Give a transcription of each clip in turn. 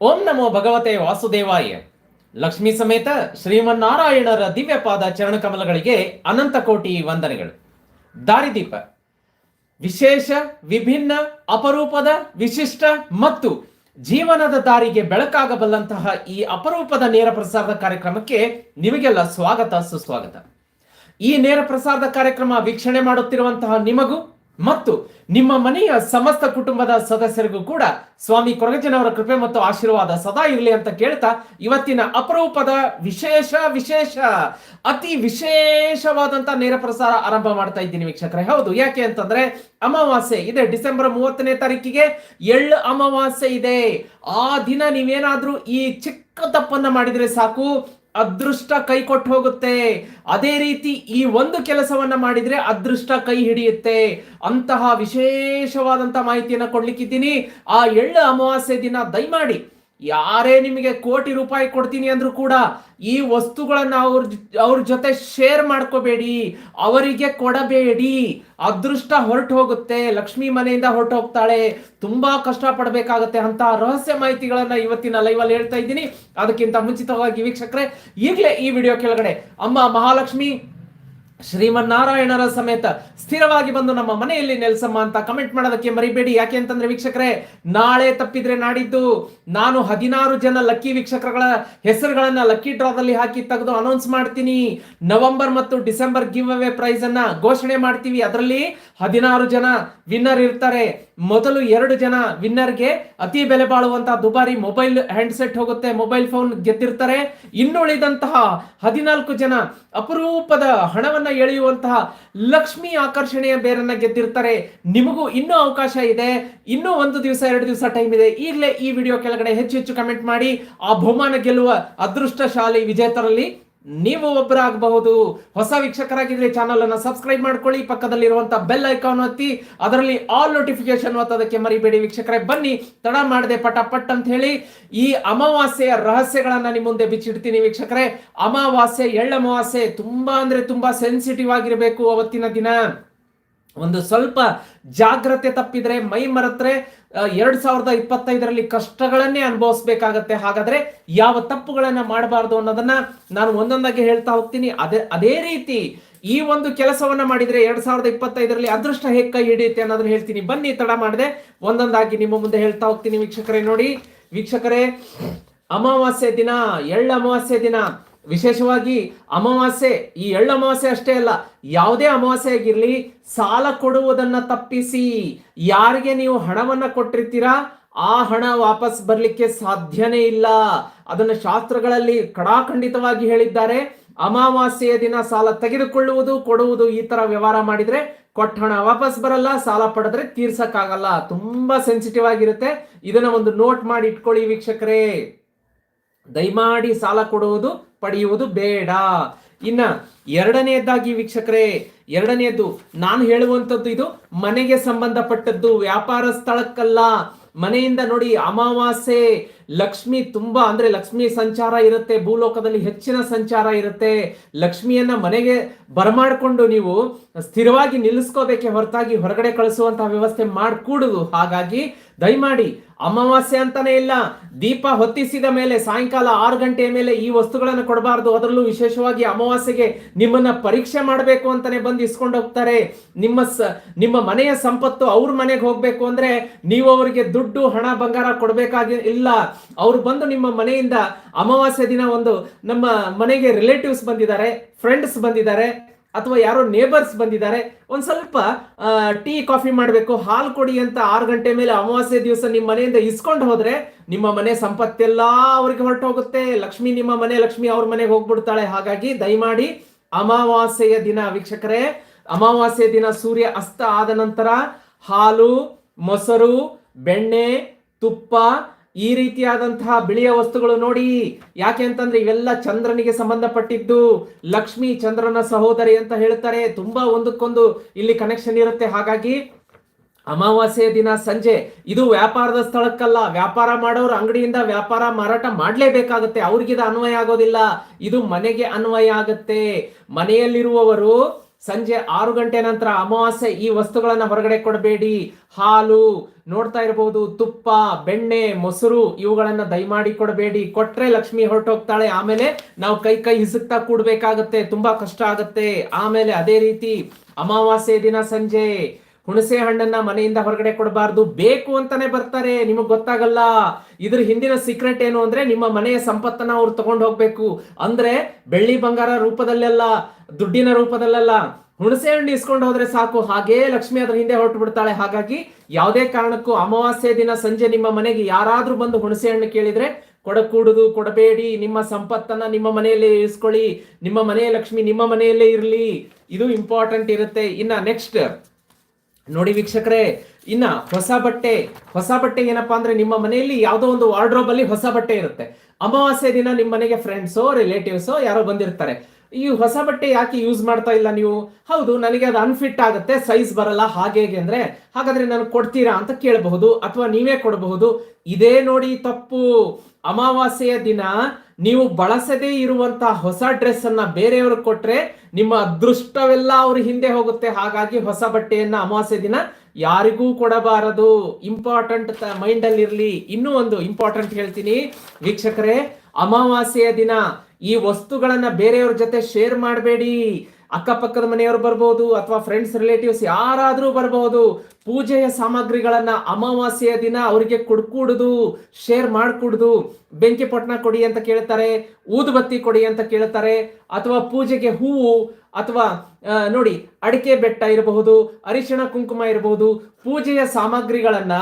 ಓಂ ನಮೋ ಭಗವತೆ ವಾಸುದೇವಾಯ. ಲಕ್ಷ್ಮೀ ಸಮೇತ ಶ್ರೀಮನ್ನಾರಾಯಣರ ದಿವ್ಯಪಾದ ಚರಣಕಮಲಗಳಿಗೆ ಅನಂತ ಕೋಟಿ ವಂದನೆಗಳು. ದಾರಿದೀಪ. ವಿಶೇಷ, ವಿಭಿನ್ನ, ಅಪರೂಪದ, ವಿಶಿಷ್ಟ ಮತ್ತು ಜೀವನದ ದಾರಿಗೆ ಬೆಳಕಾಗಬಲ್ಲಂತಹ ಈ ಅಪರೂಪದ ನೇರ ಪ್ರಸಾರದ ಕಾರ್ಯಕ್ರಮಕ್ಕೆ ನಿಮಗೆಲ್ಲ ಸ್ವಾಗತ, ಸುಸ್ವಾಗತ. ಈ ನೇರ ಪ್ರಸಾರದ ಕಾರ್ಯಕ್ರಮ ವೀಕ್ಷಣೆ ಮಾಡುತ್ತಿರುವಂತಹ ನಿಮಗೂ ಮತ್ತು ನಿಮ್ಮ ಮನೆಯ ಸಮಸ್ತ ಕುಟುಂಬದ ಸದಸ್ಯರಿಗೂ ಕೂಡ ಸ್ವಾಮಿ ಕೊರಗಜ್ಜನವರ ಕೃಪೆ ಮತ್ತು ಆಶೀರ್ವಾದ ಸದಾ ಇರಲಿ ಅಂತ ಕೇಳ್ತಾ ಇವತ್ತಿನ ಅಪರೂಪದ ವಿಶೇಷ ವಿಶೇಷ, ಅತಿ ವಿಶೇಷವಾದಂತ ನೇರ ಪ್ರಸಾರ ಆರಂಭ ಮಾಡ್ತಾ ಇದ್ದೀನಿ ವೀಕ್ಷಕರೇ. ಹೌದು, ಯಾಕೆ ಅಂತಂದ್ರೆ ಅಮಾವಾಸ್ಯೆ ಇದೆ. ಡಿಸೆಂಬರ್ ಮೂವತ್ತನೇ ತಾರೀಕಿಗೆ ಎಳ್ಳು ಅಮಾವಾಸ್ಯೆ ಇದೆ. ಆ ದಿನ ನೀವೇನಾದ್ರೂ ಈ ಚಿಕ್ಕ ತಪ್ಪನ್ನ ಮಾಡಿದ್ರೆ ಸಾಕು. ಅದೃಷ್ಟ ಕೈ ಕೊಟ್ಟು ಹೋಗುತ್ತೆ. ಅದೇ ರೀತಿ ಈ ಒಂದು ಕೆಲಸವನ್ನ ಮಾಡಿದ್ರೆ ಅದೃಷ್ಟ ಕೈ ಹಿಡಿಯುತ್ತೆ. ಅಂತಹ ವಿಶೇಷವಾದಂತಹ ಮಾಹಿತಿಯನ್ನ ಕೊಡ್ಲಿಕ್ಕಿದ್ದೀನಿ. ಆ ಎಳ್ಳು ಅಮಾವಾಸ್ಯೆ ದಿನ ದಯಮಾಡಿ ಯಾರೇ ನಿಮಗೆ ಕೋಟಿ ರೂಪಾಯಿ ಕೊಡ್ತೀನಿ ಅಂದ್ರೂ ಕೂಡ ಈ ವಸ್ತುಗಳನ್ನ ಅವ್ರ ಅವ್ರ ಜೊತೆ ಶೇರ್ ಮಾಡ್ಕೋಬೇಡಿ, ಅವರಿಗೆ ಕೊಡಬೇಡಿ. ಅದೃಷ್ಟ ಹೊರಟು ಹೋಗುತ್ತೆ ಲಕ್ಷ್ಮಿ ಮನೆಯಿಂದ ಹೊರಟು ಹೋಗ್ತಾಳೆ ತುಂಬಾ ಕಷ್ಟ ಪಡಬೇಕಾಗತ್ತೆ ಅಂತ ರಹಸ್ಯ ಮಾಹಿತಿಗಳನ್ನ ಇವತ್ತಿನ ಲೈವ್ ಅಲ್ಲಿ ಹೇಳ್ತಾ ಇದ್ದೀನಿ. ಅದಕ್ಕಿಂತ ಮುಂಚಿತವಾಗಿ ವೀಕ್ಷಕರೇ, ಈಗಲೇ ಈ ವಿಡಿಯೋ ಕೆಳಗಡೆ ಅಮ್ಮ ಮಹಾಲಕ್ಷ್ಮಿ ಶ್ರೀಮನ್ನಾರಾಯಣರ ಸಮೇತ ಸ್ಥಿರವಾಗಿ ಬಂದು ನಮ್ಮ ಮನೆಯಲ್ಲಿ ನೆಲೆಸಮ್ಮ ಅಂತ ಕಮೆಂಟ್ ಮಾಡೋದಕ್ಕೆ ಮರಿಬೇಡಿ. ಯಾಕೆ ಅಂತಂದ್ರೆ ವೀಕ್ಷಕರೇ, ನಾಳೆ ತಪ್ಪಿದ್ರೆ ನಾಡಿದ್ದು. ನಾನು ಹದಿನಾರು ಜನ ಲಕ್ಕಿ ವೀಕ್ಷಕರುಗಳ ಹೆಸರುಗಳನ್ನ ಲಕ್ಕಿ ಡ್ರಾದಲ್ಲಿ ಹಾಕಿ ತೆಗೆದು ಅನೌನ್ಸ್ ಮಾಡ್ತೀನಿ. ನವೆಂಬರ್ ಮತ್ತು ಡಿಸೆಂಬರ್ ಗಿವ್ ಅವೇ ಪ್ರೈಸ್ ಅನ್ನ ಘೋಷಣೆ ಮಾಡ್ತೀವಿ. ಅದರಲ್ಲಿ ಹದಿನಾರು ಜನ ವಿನ್ನರ್ ಇರ್ತಾರೆ. ಮೊದಲು ಎರಡು ಜನ ವಿನ್ನರ್ಗೆ ಅತಿ ಬೆಲೆ ಬಾಳುವಂತಹ ದುಬಾರಿ ಮೊಬೈಲ್ ಹ್ಯಾಂಡ್ಸೆಟ್ ಹೋಗುತ್ತೆ. ಮೊಬೈಲ್ ಫೋನ್ ಗೆದ್ದಿರ್ತಾರೆ. ಇನ್ನುಳಿದಂತಹ ಹದಿನಾಲ್ಕು ಜನ ಅಪರೂಪದ ಹಣವನ್ನ ಎಳೆಯುವಂತಹ ಲಕ್ಷ್ಮಿ ಆಕರ್ಷಣೆಯ ಬೇರನ್ನ ಗೆದ್ದಿರ್ತಾರೆ. ನಿಮಗೂ ಇನ್ನೂ ಅವಕಾಶ ಇದೆ. ಇನ್ನೂ ಒಂದು ದಿವಸ, ಎರಡು ದಿವಸ ಟೈಮ್ ಇದೆ. ಈಗಲೇ ಈ ವಿಡಿಯೋ ಕೆಳಗಡೆ ಹೆಚ್ಚು ಹೆಚ್ಚು ಕಮೆಂಟ್ ಮಾಡಿ. ಆ ಬಹುಮಾನ ಗೆಲ್ಲುವ ಅದೃಷ್ಟಶಾಲಿ ವಿಜೇತರಲ್ಲಿ ನೀವು ಒಬ್ಬರಾಗಬಹುದು ಹೊಸ ವೀಕ್ಷಕರಾಗಿದ್ರೆ ಚಾನಲ್ ಅನ್ನು ಸಬ್ಸ್ಕ್ರೈಬ್ ಮಾಡ್ಕೊಳ್ಳಿ. ಪಕ್ಕದಲ್ಲಿರುವಂತಹ ಬೆಲ್ ಐಕಾನ್ ಒತ್ತಿ, ಅದರಲ್ಲಿ ಆಲ್ ನೋಟಿಫಿಕೇಶನ್ ಒತ್ತೋದಕ್ಕೆ ಮರಿಬೇಡಿ ವೀಕ್ಷಕರೇ. ಬನ್ನಿ, ತಡ ಮಾಡದೆ ಪಟ ಪಟ್ ಅಂತ ಹೇಳಿ ಈ ಅಮಾವಾಸ್ಯೆಯ ರಹಸ್ಯಗಳನ್ನ ನಿಮ್ಮ ಮುಂದೆ ಬಿಚ್ಚಿಡ್ತೀನಿ ವೀಕ್ಷಕರೇ. ಅಮಾವಾಸ್ಯೆ, ಎಳ್ಳಮಾವಾಸ್ಯೆ ತುಂಬಾ ಅಂದ್ರೆ ತುಂಬಾ ಸೆನ್ಸಿಟಿವ್ ಆಗಿರಬೇಕು ಅವತ್ತಿನ ದಿನ. ಒಂದು ಸ್ವಲ್ಪ ಜಾಗ್ರತೆ ತಪ್ಪಿದ್ರೆ, ಮೈ ಮರೆತ್ರೆ ಎರಡ್ ಸಾವಿರದ ಇಪ್ಪತ್ತೈದರಲ್ಲಿ ಕಷ್ಟಗಳನ್ನೇ ಅನುಭವಿಸ್ಬೇಕಾಗತ್ತೆ. ಹಾಗಾದ್ರೆ ಯಾವ ತಪ್ಪುಗಳನ್ನ ಮಾಡಬಾರ್ದು ಅನ್ನೋದನ್ನ ನಾನು ಒಂದೊಂದಾಗಿ ಹೇಳ್ತಾ ಹೋಗ್ತೀನಿ. ಅದೇ ಅದೇ ರೀತಿ ಈ ಒಂದು ಕೆಲಸವನ್ನ ಮಾಡಿದ್ರೆ ಎರಡ್ ಸಾವಿರದ ಇಪ್ಪತ್ತೈದರಲ್ಲಿ ಅದೃಷ್ಟ ಹೇಗೆ ಕೈ ಹಿಡಿಯುತ್ತೆ ಅನ್ನೋದನ್ನ ಹೇಳ್ತೀನಿ. ಬನ್ನಿ, ತಡ ಮಾಡದೆ. ಒಂದೊಂದಾಗಿ ನಿಮ್ಮ ಮುಂದೆ ಹೇಳ್ತಾ ಹೋಗ್ತೀನಿ ವೀಕ್ಷಕರೇ, ನೋಡಿ. ವೀಕ್ಷಕರೇ, ಅಮಾವಾಸ್ಯೆ ದಿನ ಎಳ್ಳ ಅಮಾವಾಸ್ಯೆ ದಿನ. ವಿಶೇಷವಾಗಿ ಅಮಾವಾಸ್ಯೆ, ಈ ಎಳ್ಳು ಅಮಾವಾಸ್ಯೆ ಅಷ್ಟೇ ಅಲ್ಲ, ಯಾವುದೇ ಅಮಾವಾಸ್ಯೆ ಆಗಿರಲಿ ಸಾಲ ಕೊಡುವುದನ್ನ ತಪ್ಪಿಸಿ. ಯಾರಿಗೆ ನೀವು ಹಣವನ್ನ ಕೊಟ್ಟಿರ್ತೀರಾ, ಆ ಹಣ ವಾಪಸ್ ಬರಲಿಕ್ಕೆ ಸಾಧ್ಯನೇ ಇಲ್ಲ. ಅದನ್ನು ಶಾಸ್ತ್ರಗಳಲ್ಲಿ ಕಡಾಖಂಡಿತವಾಗಿ ಹೇಳಿದ್ದಾರೆ. ಅಮಾವಾಸ್ಯೆಯ ದಿನ ಸಾಲ ತೆಗೆದುಕೊಳ್ಳುವುದು, ಕೊಡುವುದು ಈ ತರ ವ್ಯವಹಾರ ಮಾಡಿದ್ರೆ ಕೊಟ್ಟ ಹಣ ವಾಪಸ್ ಬರಲ್ಲ, ಸಾಲ ಪಡೆದ್ರೆ ತೀರ್ಸಕ್ಕಾಗಲ್ಲ. ತುಂಬಾ ಸೆನ್ಸಿಟಿವ್ ಆಗಿರುತ್ತೆ. ಇದನ್ನ ಒಂದು ನೋಟ್ ಮಾಡಿ ಇಟ್ಕೊಳ್ಳಿ ವೀಕ್ಷಕರೇ. ದಯಮಾಡಿ ಸಾಲ ಕೊಡುವುದು ಪಡೆಯುವುದು ಬೇಡ. ಇನ್ನ ಎರಡನೆಯದ್ದಾಗಿ ವೀಕ್ಷಕರೇ ಎರಡನೆಯದು ನಾನು ಹೇಳುವಂಥದ್ದು ಇದು ಮನೆಗೆ ಸಂಬಂಧಪಟ್ಟದ್ದು ವ್ಯಾಪಾರ ಸ್ಥಳಕ್ಕಲ್ಲ. ಮನೆಯಿಂದ ನೋಡಿ ಅಮಾವಾಸ್ಯೆ ಲಕ್ಷ್ಮಿ ತುಂಬಾ ಅಂದ್ರೆ ಲಕ್ಷ್ಮಿ ಸಂಚಾರ ಇರುತ್ತೆ, ಭೂಲೋಕದಲ್ಲಿ ಹೆಚ್ಚಿನ ಸಂಚಾರ ಇರುತ್ತೆ. ಲಕ್ಷ್ಮಿಯನ್ನ ಮನೆಗೆ ಬರಮಾಡ್ಕೊಂಡು ನೀವು ಸ್ಥಿರವಾಗಿ ನಿಲ್ಲಿಸ್ಕೋಬೇಕೆ ಹೊರತಾಗಿ ಹೊರಗಡೆ ಕಳಿಸುವಂತಹ ವ್ಯವಸ್ಥೆ ಮಾಡ್ಕೂಡುದು. ಹಾಗಾಗಿ ದಯಮಾಡಿ ಅಮಾವಾಸ್ಯೆ ಅಂತಾನೆ ಇಲ್ಲ, ದೀಪ ಹೊತ್ತಿಸಿದ ಮೇಲೆ ಸಾಯಂಕಾಲ ಆರು ಗಂಟೆಯ ಮೇಲೆ ಈ ವಸ್ತುಗಳನ್ನು ಕೊಡಬಾರ್ದು. ಅದರಲ್ಲೂ ವಿಶೇಷವಾಗಿ ಅಮಾವಾಸ್ಯೆಗೆ ನಿಮ್ಮನ್ನ ಪರೀಕ್ಷೆ ಮಾಡಬೇಕು ಅಂತಾನೆ ಬಂದು ಇಸ್ಕೊಂಡು ಹೋಗ್ತಾರೆ. ನಿಮ್ಮ ನಿಮ್ಮ ಮನೆಯ ಸಂಪತ್ತು ಅವ್ರ ಮನೆಗೆ ಹೋಗ್ಬೇಕು ಅಂದ್ರೆ ನೀವು ಅವರಿಗೆ ದುಡ್ಡು, ಹಣ, ಬಂಗಾರ ಕೊಡಬೇಕಾಗಿ ಇಲ್ಲ. ಅವ್ರು ಬಂದು ನಿಮ್ಮ ಮನೆಯಿಂದ ಅಮಾವಾಸ್ಯೆ ದಿನ ಒಂದು ನಮ್ಮ ಮನೆಗೆ ರಿಲೇಟಿವ್ಸ್ ಬಂದಿದ್ದಾರೆ ಫ್ರೆಂಡ್ಸ್ ಬಂದಿದ್ದಾರೆ, ಅಥವಾ ಯಾರೋ ನೇಬರ್ಸ್ ಬಂದಿದ್ದಾರೆ, ಒಂದು ಸ್ವಲ್ಪ ಟೀ, ಕಾಫಿ ಮಾಡಬೇಕು, ಹಾಲು ಕೊಡಿ ಅಂತ ಆರು ಗಂಟೆ ಮೇಲೆ ಅಮಾವಾಸ್ಯೆ ದಿವಸ ನಿಮ್ಮ ಮನೆಯಿಂದ ಇಸ್ಕೊಂಡು ಹೋದ್ರೆ ನಿಮ್ಮ ಮನೆ ಸಂಪತ್ತೆಲ್ಲ ಅವ್ರಿಗೆ ಹೊರಟು ಹೋಗುತ್ತೆ ಲಕ್ಷ್ಮಿ ನಿಮ್ಮ ಮನೆ, ಲಕ್ಷ್ಮಿ ಅವ್ರ ಮನೆಗೆ ಹೋಗ್ಬಿಡ್ತಾಳೆ. ಹಾಗಾಗಿ ದಯಮಾಡಿ ಅಮಾವಾಸ್ಯೆಯ ದಿನ ವೀಕ್ಷಕರೇ, ಅಮಾವಾಸ್ಯೆ ದಿನ ಸೂರ್ಯ ಅಸ್ತ ಆದ ನಂತರ ಹಾಲು, ಮೊಸರು, ಬೆಣ್ಣೆ, ತುಪ್ಪ ಈ ರೀತಿಯಾದಂತಹ ಬಿಳಿಯ ವಸ್ತುಗಳು ನೋಡಿ. ಯಾಕೆ ಅಂತಂದ್ರೆ ಇವೆಲ್ಲ ಚಂದ್ರನಿಗೆ ಸಂಬಂಧಪಟ್ಟಿದ್ದು. ಲಕ್ಷ್ಮಿ ಚಂದ್ರನ ಸಹೋದರಿ ಅಂತ ಹೇಳ್ತಾರೆ. ತುಂಬಾ ಒಂದಕ್ಕೊಂದು ಇಲ್ಲಿ ಕನೆಕ್ಷನ್ ಇರುತ್ತೆ. ಹಾಗಾಗಿ ಅಮಾವಾಸ್ಯೆಯ ದಿನ ಸಂಜೆ, ಇದು ವ್ಯಾಪಾರದ ಸ್ಥಳಕ್ಕಲ್ಲ. ವ್ಯಾಪಾರ ಮಾಡೋರು ಅಂಗಡಿಯಿಂದ ವ್ಯಾಪಾರ ಮಾರಾಟ ಮಾಡಲೇಬೇಕಾಗುತ್ತೆ. ಅವ್ರಿಗಿದ ಅನ್ವಯ ಆಗೋದಿಲ್ಲ. ಇದು ಮನೆಗೆ ಅನ್ವಯ ಆಗುತ್ತೆ. ಮನೆಯಲ್ಲಿರುವವರು ಸಂಜೆ ಆರು ಗಂಟೆ ನಂತರ ಅಮಾವಾಸ್ಯೆ ಈ ವಸ್ತುಗಳನ್ನು ಹೊರಗಡೆ ಕೊಡಬೇಡಿ. ಹಾಲು, ನೋಡ್ತಾ ಇರಬಹುದು ತುಪ್ಪ, ಬೆಣ್ಣೆ, ಮೊಸರು, ಇವುಗಳನ್ನು ದಯಮಾಡಿ ಕೊಡಬೇಡಿ. ಕೊಟ್ರೆ ಲಕ್ಷ್ಮಿ ಹೊರಟೋಗ್ತಾಳೆ, ಆಮೇಲೆ ನಾವು ಕೈ ಕೈ ಹಿಸುಕ್ತಾ ಕೂಡ್ಬೇಕಾಗತ್ತೆ, ತುಂಬಾ ಕಷ್ಟ ಆಗುತ್ತೆ. ಆಮೇಲೆ ಅದೇ ರೀತಿ ಅಮಾವಾಸ್ಯೆ ದಿನ ಸಂಜೆ ಹುಣಸೆ ಹಣ್ಣನ್ನ ಮನೆಯಿಂದ ಹೊರಗಡೆ ಕೊಡಬಾರ್ದು. ಬೇಕು ಅಂತಾನೆ ಬರ್ತಾರೆ. ನಿಮಗ್ ಗೊತ್ತಾಗಲ್ಲ. ಇದ್ರ ಹಿಂದಿನ ಸೀಕ್ರೆಟ್ ಏನು ಅಂದ್ರೆ ನಿಮ್ಮ ಮನೆಯ ಸಂಪತ್ತನ್ನ ಅವ್ರು ತಗೊಂಡು ಹೋಗ್ಬೇಕು. ಅಂದ್ರೆ ಬೆಳ್ಳಿ ಬಂಗಾರ ರೂಪದಲ್ಲೆಲ್ಲ, ದುಡ್ಡಿನ ರೂಪದಲ್ಲೆಲ್ಲ ಹುಣಸೆ ಹಣ್ಣು ಇಸ್ಕೊಂಡು ಹೋದ್ರೆ ಸಾಕು. ಹಾಗೇ ಲಕ್ಷ್ಮಿ ಅದ್ರ ಹಿಂದೆ ಹೊರಟು ಬಿಡ್ತಾಳೆ. ಹಾಗಾಗಿ ಯಾವುದೇ ಕಾರಣಕ್ಕೂ ಅಮಾವಾಸ್ಯೆ ದಿನ ಸಂಜೆ ನಿಮ್ಮ ಮನೆಗೆ ಯಾರಾದ್ರೂ ಬಂದು ಹುಣಸೆ ಹಣ್ಣು ಕೇಳಿದ್ರೆ ಕೊಡಕೂಡುದು, ಕೊಡಬೇಡಿ. ನಿಮ್ಮ ಸಂಪತ್ತನ್ನ ನಿಮ್ಮ ಮನೆಯಲ್ಲೇ ಇರಿಸ್ಕೊಳ್ಳಿ ನಿಮ್ಮ ಮನೆಯ ಲಕ್ಷ್ಮಿ ನಿಮ್ಮ ಮನೆಯಲ್ಲೇ ಇರಲಿ. ಇದು ಇಂಪಾರ್ಟೆಂಟ್ ಇರುತ್ತೆ. ಇನ್ನ ನೆಕ್ಸ್ಟ್ ನೋಡಿ ವೀಕ್ಷಕರೇ, ಇನ್ನ ಹೊಸ ಬಟ್ಟೆ ಹೊಸ ಬಟ್ಟೆ ಏನಪ್ಪಾ ಅಂದ್ರೆ ನಿಮ್ಮ ಮನೆಯಲ್ಲಿ ಯಾವುದೋ ಒಂದು ವಾರ್ಡ್ರೋಬ್ ಅಲ್ಲಿ ಹೊಸ ಬಟ್ಟೆ ಇರುತ್ತೆ. ಅಮಾವಾಸ್ಯ ದಿನ ನಿಮ್ಮ ಮನೆಗೆ ಫ್ರೆಂಡ್ಸೋ ರಿಲೇಟಿವ್ಸೋ ಯಾರೋ ಬಂದಿರ್ತಾರೆ. ಈ ಹೊಸ ಬಟ್ಟೆ ಯಾಕೆ ಯೂಸ್ ಮಾಡ್ತಾ ಇಲ್ಲ ನೀವು? ಹೌದು, ನನಗೆ ಅದು ಅನ್ಫಿಟ್ ಆಗುತ್ತೆ ಸೈಜ್ ಬರಲ್ಲ, ಹಾಗೆ ಹೇಗೆ ಅಂದ್ರೆ, ಹಾಗಾದ್ರೆ ನಾನು ಕೊಡ್ತೀರಾ ಅಂತ ಕೇಳಬಹುದು, ಅಥವಾ ನೀವೇ ಕೊಡಬಹುದು. ಇದೇ ನೋಡಿ ತಪ್ಪು. ಅಮಾವಾಸ್ಯೆಯ ದಿನ ನೀವು ಬಳಸದೇ ಇರುವಂತಹ ಹೊಸ ಡ್ರೆಸ್ ಅನ್ನ ಬೇರೆಯವ್ರಿಗೆ ಕೊಟ್ರೆ ನಿಮ್ಮ ಅದೃಷ್ಟವೆಲ್ಲ ಅವ್ರ ಹಿಂದೆ ಹೋಗುತ್ತೆ. ಹಾಗಾಗಿ ಹೊಸ ಬಟ್ಟೆಯನ್ನ ಅಮಾವಾಸ್ಯೆ ದಿನ ಯಾರಿಗೂ ಕೊಡಬಾರದು. ಇಂಪಾರ್ಟೆಂಟ್ ಮೈಂಡ್ ಅಲ್ಲಿ ಇರ್ಲಿ. ಇನ್ನೂ ಒಂದು ಇಂಪಾರ್ಟೆಂಟ್ ಹೇಳ್ತೀನಿ. ವೀಕ್ಷಕರೇ, ಅಮಾವಾಸ್ಯೆಯ ದಿನ ಈ ವಸ್ತುಗಳನ್ನ ಬೇರೆಯವ್ರ ಜೊತೆ ಶೇರ್ ಮಾಡಬೇಡಿ. ಅಕ್ಕಪಕ್ಕದ ಮನೆಯವರು ಬರ್ಬೋದು ಅಥವಾ ಫ್ರೆಂಡ್ಸ್ ರಿಲೇಟಿವ್ಸ್ ಯಾರಾದರೂ ಬರ್ಬೋದು, ಪೂಜೆಯ ಸಾಮಗ್ರಿಗಳನ್ನ ಅಮಾವಾಸ್ಯೆಯ ದಿನ ಅವರಿಗೆ ಕುಡ್ಕೂಡುದು ಶೇರ್ ಮಾಡಿಕೊಡುದು, ಬೆಂಕಿ ಕೊಡಿ ಅಂತ ಕೇಳ್ತಾರೆ, ಊದುಬತ್ತಿ ಕೊಡಿ ಅಂತ ಕೇಳ್ತಾರೆ, ಅಥವಾ ಪೂಜೆಗೆ ಹೂವು ಅಥವಾ ನೋಡಿ, ಅಡಿಕೆ ಬೆಟ್ಟ ಇರಬಹುದು, ಅರಿಶಿಣ ಕುಂಕುಮ ಇರಬಹುದು, ಪೂಜೆಯ ಸಾಮಗ್ರಿಗಳನ್ನ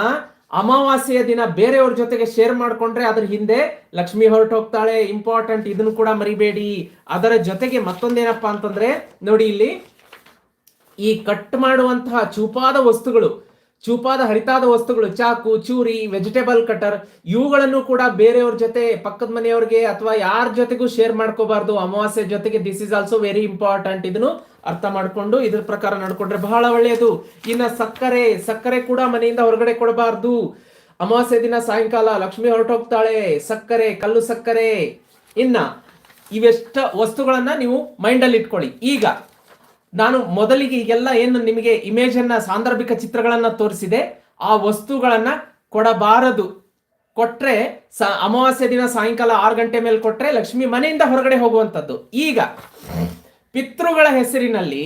ಅಮಾವಾಸ್ಯೆಯ ದಿನ ಬೇರೆಯವ್ರ ಜೊತೆಗೆ ಶೇರ್ ಮಾಡ್ಕೊಂಡ್ರೆ ಅದ್ರ ಹಿಂದೆ ಲಕ್ಷ್ಮಿ ಹೊರಟು ಹೋಗ್ತಾಳೆ ಇಂಪಾರ್ಟೆಂಟ್ ಇದನ್ನು ಕೂಡ ಮರಿಬೇಡಿ. ಅದರ ಜೊತೆಗೆ ಮತ್ತೊಂದೇನಪ್ಪಾ ಅಂತಂದ್ರೆ ನೋಡಿ ಇಲ್ಲಿ ಈ ಕಟ್ ಮಾಡುವಂತಹ ಚೂಪಾದ ವಸ್ತುಗಳು ಚೂಪಾದ ಹರಿತಾದ ವಸ್ತುಗಳು, ಚಾಕು, ಚೂರಿ ವೆಜಿಟೇಬಲ್ ಕಟರ್ ಇವುಗಳನ್ನು ಕೂಡ ಬೇರೆಯವ್ರ ಜೊತೆ, ಪಕ್ಕದ ಮನೆಯವ್ರಿಗೆ ಅಥವಾ ಯಾರ ಜೊತೆಗೂ ಶೇರ್ ಮಾಡ್ಕೋಬಾರ್ದು. ಅಮಾವಾಸ್ಯೆ ಜೊತೆಗೆ this is also very important ಇದನ್ನು ಅರ್ಥ ಮಾಡಿಕೊಂಡು ಇದ್ರ ಪ್ರಕಾರ ನಡ್ಕೊಂಡ್ರೆ ಬಹಳ ಒಳ್ಳೆಯದು. ಇನ್ನ ಸಕ್ಕರೆ ಸಕ್ಕರೆ ಕೂಡ ಮನೆಯಿಂದ ಹೊರಗಡೆ ಕೊಡಬಾರ್ದು. ಅಮಾವಾಸ್ಯೆ ದಿನ ಸಾಯಂಕಾಲ ಲಕ್ಷ್ಮಿ ಹೊರಟೋಗ್ತಾಳೆ. ಸಕ್ಕರೆ, ಕಲ್ಲು ಸಕ್ಕರೆ. ಇನ್ನ ಇವೆಷ್ಟ ವಸ್ತುಗಳನ್ನ ನೀವು ಮೈಂಡಲ್ಲಿ ಇಟ್ಕೊಳ್ಳಿ. ಈಗ ನಾನು ಮೊದಲಿಗೆ ಈಗೆಲ್ಲ ಏನು ನಿಮಗೆ ಇಮೇಜ್ ಅನ್ನ, ಸಾಂದರ್ಭಿಕ ಚಿತ್ರಗಳನ್ನ ತೋರಿಸಿದೆ, ಆ ವಸ್ತುಗಳನ್ನ ಕೊಡಬಾರದು. ಕೊಟ್ರೆ ಸ, ಅಮಾವಾಸ್ಯೆ ದಿನ ಸಾಯಂಕಾಲ ಆರು ಗಂಟೆ ಮೇಲೆ ಕೊಟ್ರೆ ಲಕ್ಷ್ಮಿ ಮನೆಯಿಂದ ಹೊರಗಡೆ ಹೋಗುವಂಥದ್ದು. ಈಗ, ಪಿತೃಗಳ ಹೆಸರಿನಲ್ಲಿ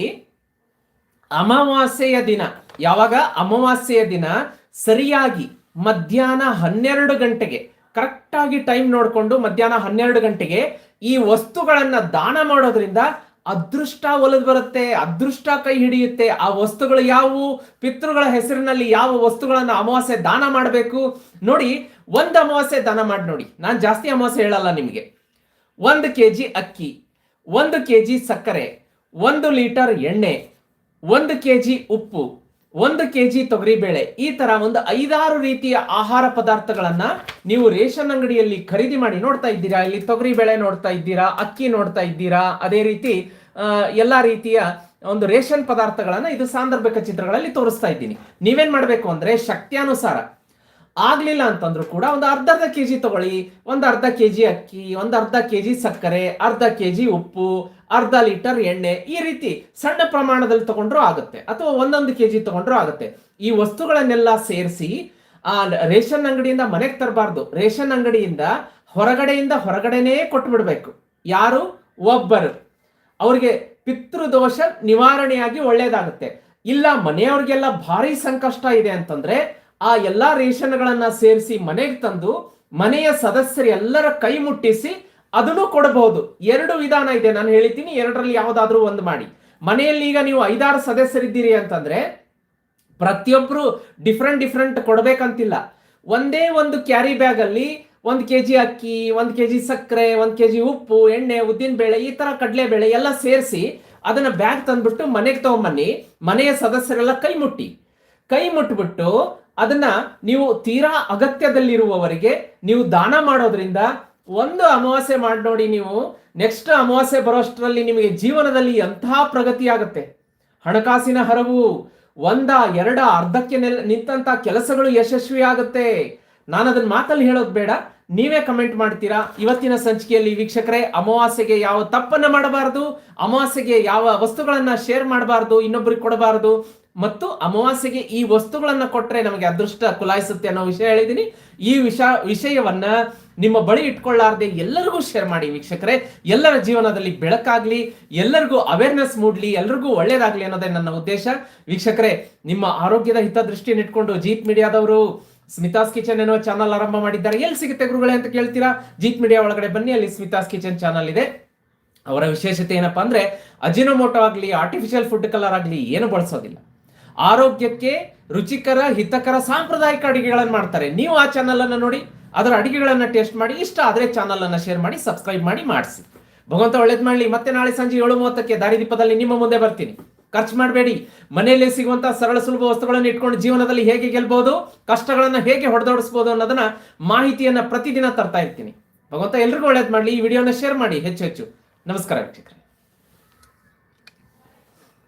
ಅಮಾವಾಸ್ಯೆಯ ದಿನ, ಯಾವಾಗ? ಅಮಾವಾಸ್ಯೆಯ ದಿನ ಸರಿಯಾಗಿ ಮಧ್ಯಾಹ್ನ ಹನ್ನೆರಡು ಗಂಟೆಗೆ ಕರೆಕ್ಟಾಗಿ ಟೈಮ್ ನೋಡಿಕೊಂಡು ಮಧ್ಯಾಹ್ನ ಹನ್ನೆರಡು ಗಂಟೆಗೆ ಈ ವಸ್ತುಗಳನ್ನು ದಾನ ಮಾಡೋದ್ರಿಂದ ಅದೃಷ್ಟ ಒಲದ್ ಬರುತ್ತೆ, ಅದೃಷ್ಟ ಕೈ ಹಿಡಿಯುತ್ತೆ. ಆ ವಸ್ತುಗಳು ಯಾವುವು? ಪಿತೃಗಳ ಹೆಸರಿನಲ್ಲಿ ಯಾವ ವಸ್ತುಗಳನ್ನು ಅಮಾವಾಸ್ಯೆ ದಾನ ಮಾಡಬೇಕು? ನೋಡಿ, ಒಂದು ಅಮಾವಾಸ್ಯೆ ದಾನ ಮಾಡಿ ನೋಡಿ. ನಾನು ಜಾಸ್ತಿ ಅಮಾವಾಸ್ಯೆ ಹೇಳಲ್ಲ ನಿಮಗೆ. ಒಂದು ಕೆ ಜಿ ಅಕ್ಕಿ, ಒಂದು ಕೆ ಜಿ ಸಕ್ಕರೆ, ಒಂದು ಲೀಟರ್ ಎಣ್ಣೆ, ಒಂದು ಕೆ ಜಿ ಉಪ್ಪು ಒಂದು ಕೆ ಜಿ ತೊಗರಿಬೇಳೆ ಈ ತರ ಒಂದು ಐದಾರು ರೀತಿಯ ಆಹಾರ ಪದಾರ್ಥಗಳನ್ನ ನೀವು ರೇಷನ್ ಅಂಗಡಿಯಲ್ಲಿ ಖರೀದಿ ಮಾಡಿ ನೋಡ್ತಾ ಇದ್ದೀರಾ? ಇಲ್ಲಿ ತೊಗರಿಬೇಳೆ ನೋಡ್ತಾ ಇದ್ದೀರಾ? ಅಕ್ಕಿ ನೋಡ್ತಾ ಇದ್ದೀರಾ? ಅದೇ ರೀತಿ ಎಲ್ಲಾ ರೀತಿಯ ಒಂದು ರೇಷನ್ ಪದಾರ್ಥಗಳನ್ನ ಇದು ಸಾಂದರ್ಭಿಕ ಚಿತ್ರಗಳಲ್ಲಿ ತೋರಿಸ್ತಾ ಇದ್ದೀನಿ. ನೀವೇನ್ ಮಾಡಬೇಕು ಅಂದ್ರೆ ಶಕ್ತಿಯಾನುಸಾರ ಆಗ್ಲಿಲ್ಲ ಅಂತಂದ್ರೂ ಕೂಡ ಒಂದು ಅರ್ಧ ಅರ್ಧ ಕೆಜಿ ತಗೊಳ್ಳಿ. ಒಂದು ಅರ್ಧ ಕೆಜಿ ಅಕ್ಕಿ, ಒಂದು ಅರ್ಧ ಕೆಜಿ ಸಕ್ಕರೆ, ಅರ್ಧ ಕೆಜಿ ಉಪ್ಪು, ಅರ್ಧ ಲೀಟರ್ ಎಣ್ಣೆ ಈ ರೀತಿ ಸಣ್ಣ ಪ್ರಮಾಣದಲ್ಲಿ ತಗೊಂಡ್ರು ಆಗುತ್ತೆ. ಅಥವಾ ಒಂದೊಂದು ಕೆಜಿ ತಗೊಂಡ್ರು ಆಗುತ್ತೆ. ಈ ವಸ್ತುಗಳನ್ನೆಲ್ಲ ಸೇರಿಸಿ, ಆ ರೇಷನ್ ಅಂಗಡಿಯಿಂದ ಮನೆಗೆ ತರಬಾರ್ದು. ರೇಷನ್ ಅಂಗಡಿಯಿಂದ ಹೊರಗಡೆಯಿಂದ ಹೊರಗಡೆನೇ ಕೊಟ್ಬಿಡ್ಬೇಕು. ಯಾರು? ಒಬ್ಬರು. ಅವ್ರಿಗೆ ಪಿತೃದೋಷ ನಿವಾರಣೆಯಾಗಿ ಒಳ್ಳೇದಾಗುತ್ತೆ. ಇಲ್ಲ, ಮನೆಯವ್ರಿಗೆಲ್ಲ ಭಾರಿ ಸಂಕಷ್ಟ ಇದೆ ಅಂತಂದ್ರೆ ಆ ಎಲ್ಲಾ ರೇಷನ್ಗಳನ್ನ ಸೇರಿಸಿ ಮನೆಗೆ ತಂದು ಮನೆಯ ಸದಸ್ಯರೆಲ್ಲರ ಕೈ ಮುಟ್ಟಿಸಿ ಅದನ್ನು ಕೊಡಬಹುದು. ಎರಡು ವಿಧಾನ ಇದೆ, ನಾನು ಹೇಳ್ತೀನಿ ಎರಡರಲ್ಲಿ ಯಾವ್ದಾದ್ರೂ ಒಂದು ಮಾಡಿ. ಮನೆಯಲ್ಲಿ ಈಗ ನೀವು ಐದಾರು ಸದಸ್ಯರಿದ್ದೀರಿ ಅಂತಂದ್ರೆ, ಪ್ರತಿಯೊಬ್ರು ಡಿಫ್ರೆಂಟ್ ಡಿಫ್ರೆಂಟ್ ಕೊಡ್ಬೇಕಂತಿಲ್ಲ. ಒಂದೇ ಒಂದು ಕ್ಯಾರಿ ಬ್ಯಾಗ್ ಅಲ್ಲಿ ಕೆ ಜಿ ಅಕ್ಕಿ, ಒಂದು ಕೆ ಜಿ ಸಕ್ಕರೆ, ಒಂದು ಕೆ ಜಿ ಉಪ್ಪು, ಎಣ್ಣೆ, ಉದ್ದಿನ ಬೇಳೆ, ಈ ತರ ಕಡಲೆ ಬೇಳೆ ಎಲ್ಲ ಸೇರಿಸಿ ಅದನ್ನ ಬ್ಯಾಗ್ ತಂದ್ಬಿಟ್ಟು ಮನೆಗೆ ತಗೊಂಬನ್ನಿ. ಮನೆಯ ಸದಸ್ಯರೆಲ್ಲ ಕೈ ಮುಟ್ಟಿ. ಕೈ ಮುಟ್ಬಿಟ್ಟು ಅದನ್ನ ನೀವು ತೀರಾ ಅಗತ್ಯದಲ್ಲಿರುವವರಿಗೆ ನೀವು ದಾನ ಮಾಡೋದ್ರಿಂದ ಒಂದು ಅಮಾವಾಸ್ಯೆ ಮಾಡಿ ನೋಡಿ ನೀವು ನೆಕ್ಸ್ಟ್ ಅಮಾವಾಸ್ಯೆ ಬರೋಷ್ಟರಲ್ಲಿ ನಿಮಗೆ ಜೀವನದಲ್ಲಿ ಎಂತಹ ಪ್ರಗತಿ ಆಗುತ್ತೆ? ಹಣಕಾಸಿನ ಹರವು, ಒಂದ, ಎರಡ, ಅರ್ಧಕ್ಕೆ ನೆಲ್ ನಿಂತಹ ಕೆಲಸಗಳು ಯಶಸ್ವಿ ಆಗುತ್ತೆ. ನಾನು ಅದನ್ನ ಮಾತಲ್ಲಿ ಹೇಳೋದು ಬೇಡ. ನೀವೇ ಕಮೆಂಟ್ ಮಾಡ್ತೀರಾ? ಇವತ್ತಿನ ಸಂಚಿಕೆಯಲ್ಲಿ ವೀಕ್ಷಕರೇ, ಅಮಾವಾಸ್ಯೆಗೆ ಯಾವ ತಪ್ಪನ್ನ ಮಾಡಬಾರದು? ಅಮಾವಾಸ್ಯೆಗೆ ಯಾವ ವಸ್ತುಗಳನ್ನ ಶೇರ್ ಮಾಡಬಾರದು? ಇನ್ನೊಬ್ಬರಿಗೆ ಕೊಡಬಾರದು? ಮತ್ತು ಅಮಾವಾಸ್ಯೆಗೆ ಈ ವಸ್ತುಗಳನ್ನು ಕೊಟ್ರೆ ನಮಗೆ ಅದೃಷ್ಟ ಕುಲಾಯಿಸುತ್ತೆ ಅನ್ನೋ ವಿಷಯ ಹೇಳಿದೀನಿ ಈ ವಿಷ, ವಿಷಯವನ್ನ ನಿಮ್ಮ ಬಳಿ ಇಟ್ಕೊಳ್ಳಾರ್ದೆ ಎಲ್ಲರಿಗೂ ಶೇರ್ ಮಾಡಿ ವೀಕ್ಷಕರೇ. ಎಲ್ಲರ ಜೀವನದಲ್ಲಿ ಬೆಳಕಾಗ್ಲಿ, ಎಲ್ಲರಿಗೂ ಅವೇರ್ನೆಸ್ ಮೂಡ್ಲಿ, ಎಲ್ರಿಗೂ ಒಳ್ಳೇದಾಗ್ಲಿ ಅನ್ನೋದೇ ನನ್ನ ಉದ್ದೇಶ. ವೀಕ್ಷಕರೇ, ನಿಮ್ಮ ಆರೋಗ್ಯದ ಹಿತದೃಷ್ಟಿಯನ್ನು ಇಟ್ಕೊಂಡು ಜೀತ್ ಮೀಡಿಯಾದವರು ಸ್ಮಿತಾಸ್ ಕಿಚನ್ ಎನ್ನುವ ಚಾನಲ್ ಆರಂಭ ಮಾಡಿದ್ದಾರೆ. ಎಲ್ಲಿ ಸಿಗುತ್ತೆ ಗುರುಗಳೇ ಅಂತ ಕೇಳ್ತೀರಾ? ಜೀತ್ ಮೀಡಿಯಾ ಒಳಗಡೆ ಬನ್ನಿ, ಅಲ್ಲಿ ಸ್ಮಿತಾಸ್ ಕಿಚನ್ ಚಾನಲ್ ಇದೆ. ಅವರ ವಿಶೇಷತೆ ಏನಪ್ಪಾ ಅಂದ್ರೆ, ಅಜಿನೋಮೋಟೋ ಆಗಲಿ ಆರ್ಟಿಫಿಷಿಯಲ್ ಫುಡ್ ಕಲರ್ ಆಗಲಿ ಏನು ಬಳಸೋದಿಲ್ಲ. ಆರೋಗ್ಯಕ್ಕೆ ರುಚಿಕರ, ಹಿತಕರ, ಸಾಂಪ್ರದಾಯಿಕ ಅಡಿಗೆಗಳನ್ನು ಮಾಡ್ತಾರೆ. ನೀವು ಆ ಚಾನಲ್ ಅನ್ನು ನೋಡಿ, ಅದರ ಅಡುಗೆಗಳನ್ನು ಟೇಸ್ಟ್ ಮಾಡಿ, ಇಷ್ಟ ಆದರೆ ಚಾನಲ್ ಅನ್ನು ಶೇರ್ ಮಾಡಿ ಸಬ್ಸ್ಕ್ರೈಬ್ ಮಾಡಿ, ಮಾಡಿಸಿ. ಭಗವಂತ ಒಳ್ಳೇದು ಮಾಡಲಿ. ಮತ್ತೆ ನಾಳೆ ಸಂಜೆ ಏಳು ಮೂವತ್ತಕ್ಕೆ ದಾರಿದೀಪದಲ್ಲಿ ನಿಮ್ಮ ಮುಂದೆ ಬರ್ತೀನಿ. ಖರ್ಚು ಮಾಡಬೇಡಿ. ಮನೆಯಲ್ಲೇ ಸಿಗುವಂತಹ ಸರಳ ಸುಲಭ ವಸ್ತುಗಳನ್ನು ಇಟ್ಕೊಂಡು ಜೀವನದಲ್ಲಿ ಹೇಗೆ ಗೆಲ್ಬಹುದು, ಕಷ್ಟಗಳನ್ನು ಹೇಗೆ ಹೊಡೆದೋಡಿಸಬಹುದು ಅನ್ನೋದನ್ನ ಮಾಹಿತಿಯನ್ನ ಪ್ರತಿದಿನ ತರ್ತಾ ಇರ್ತೀನಿ. ಭಗವಂತ ಎಲ್ರಿಗೂ ಒಳ್ಳೇದು ಮಾಡಲಿ. ಈ ವಿಡಿಯೋನ ಶೇರ್ ಮಾಡಿ. ಹೆಚ್ಚು ಹೆಚ್ಚು. ನಮಸ್ಕಾರ ವೀಕ್ಷಕರೇ.